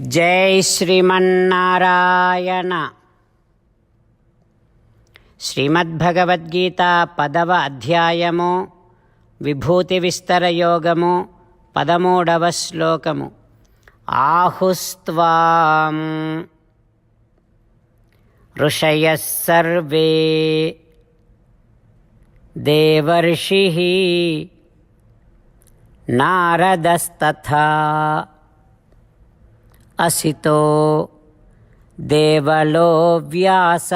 జై శ్రీమన్నారాయణ. శ్రీమద్భగవద్గీత పదవ అధ్యాయము విభూతి విస్తర యోగము పదమూడవ శ్లోకము. ఆహుస్వాం ఋషయ సర్వే. దేవర్షి. నారదస్తథా. అసితో దేవలో వ్యాస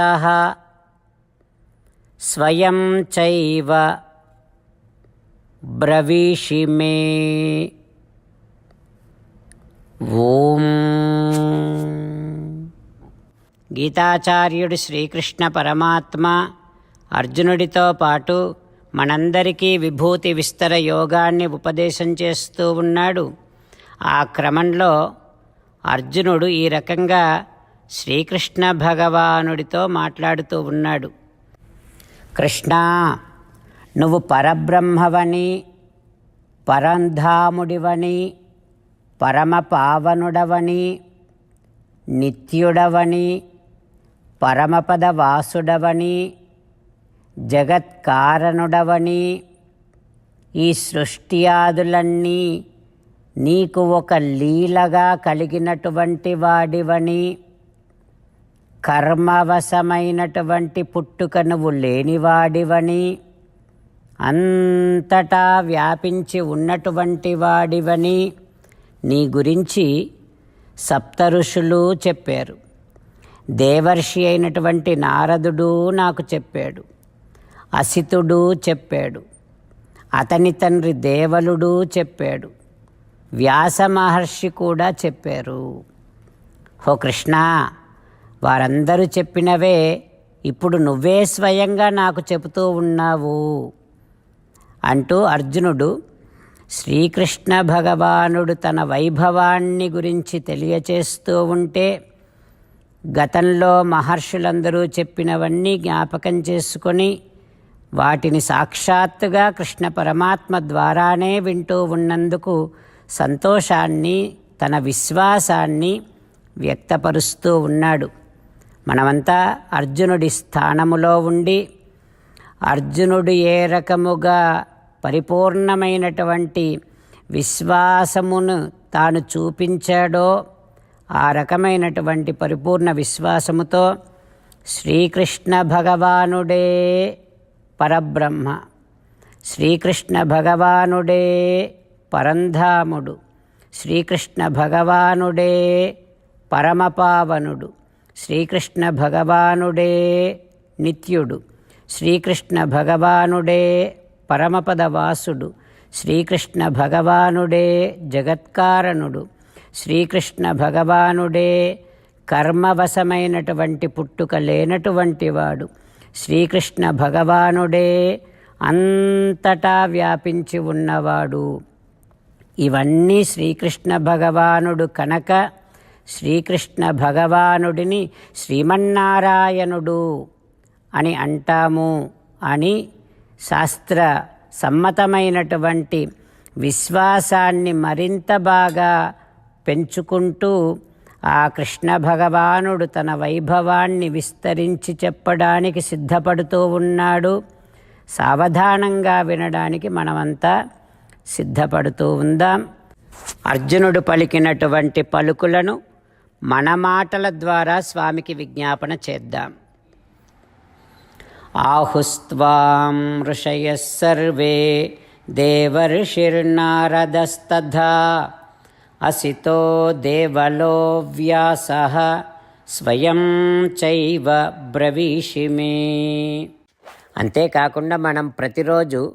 స్వయం చైవ బ్రవీషి మే. ఓం. గీతాచార్యుడు శ్రీకృష్ణ పరమాత్మ అర్జునుడితో పాటు మనందరికీ విభూతి విస్తర యోగాన్ని ఉపదేశం చేస్తూ ఉన్నాడు. ఆ క్రమంలో అర్జునుడు ఈ రకంగా శ్రీకృష్ణ భగవానుడితో మాట్లాడుతూ ఉన్నాడు. కృష్ణ నువ్వు పరబ్రహ్మవని పరంధాముడివని పరమపావనుడవని నిత్యుడవని పరమపద వాసుడవని జగత్కారణుడవని ఈ సృష్టియాదులన్నీ నీకు ఒక లీలగా కలిగినటువంటి వాడివని కర్మవశమైనటువంటి పుట్టుక నువ్వు లేనివాడివని అంతటా వ్యాపించి ఉన్నటువంటి వాడివని నీ గురించి సప్త ఋషులు చెప్పారు. దేవర్షి అయినటువంటి నారదుడు నాకు చెప్పాడు. అసితుడు చెప్పాడు. అతని తండ్రి దేవలుడు చెప్పాడు. వ్యాస మహర్షి కూడా చెప్పారు. హో కృష్ణ వారందరూ చెప్పినవే ఇప్పుడు నువ్వే స్వయంగా నాకు చెబుతూ ఉన్నావు. అంటూ అర్జునుడు శ్రీకృష్ణ భగవానుడు తన వైభవాన్ని గురించి తెలియచేస్తూ ఉంటే గతంలో మహర్షులందరూ చెప్పినవన్నీ జ్ఞాపకం చేసుకొని వాటిని సాక్షాత్తుగా కృష్ణ పరమాత్మ ద్వారానే వింటూ ఉన్నందుకు సంతోషాన్ని తన విశ్వాసాన్ని వ్యక్తపరుస్తూ ఉన్నాడు. మనమంతా అర్జునుడి స్థానములో ఉండి అర్జునుడు ఏ రకముగా పరిపూర్ణమైనటువంటి విశ్వాసమును తాను చూపించాడో ఆ రకమైనటువంటి పరిపూర్ణ విశ్వాసముతో శ్రీకృష్ణ భగవానుడే పరబ్రహ్మ. శ్రీకృష్ణ భగవానుడే పరంధాముడు. శ్రీకృష్ణ భగవానుడే పరమపావనుడు. శ్రీకృష్ణ భగవానుడే నిత్యుడు. శ్రీకృష్ణ భగవానుడే పరమపదవాసుడు. శ్రీకృష్ణ భగవానుడే జగత్కారణుడు. శ్రీకృష్ణ భగవానుడే కర్మవశమైనటువంటి పుట్టుక లేనటువంటి వాడు శ్రీకృష్ణ భగవానుడే అంతటా వ్యాపించి ఉన్నవాడు. ఇవన్నీ శ్రీకృష్ణ భగవానుడు కనుక. శ్రీకృష్ణ భగవానుడిని శ్రీమన్నారాయణుడు అని అంటాము అని శాస్త్ర సమ్మతమైనటువంటి విశ్వాసాన్ని మరింత బాగా పెంచుకుంటూ ఆ కృష్ణ భగవానుడు తన వైభవాన్ని విస్తరించి చెప్పడానికి సిద్ధపడుతూ ఉన్నాడు. సావధానంగా వినడానికి మనమంతా సిద్ధపడుతూ ఉందాం. అర్జునుడు పలికినటువంటి పలుకులను మన మాటల ద్వారా స్వామికి విజ్ఞాపన చేద్దాం. ఆహుస్వాం ఋషయ సర్వే దేవర్షిర్నారదస్తథా. అసితో దేవలో వ్యాస స్వయం చైవ బ్రవీషిమే. అంతేకాకుండా మనం ప్రతిరోజు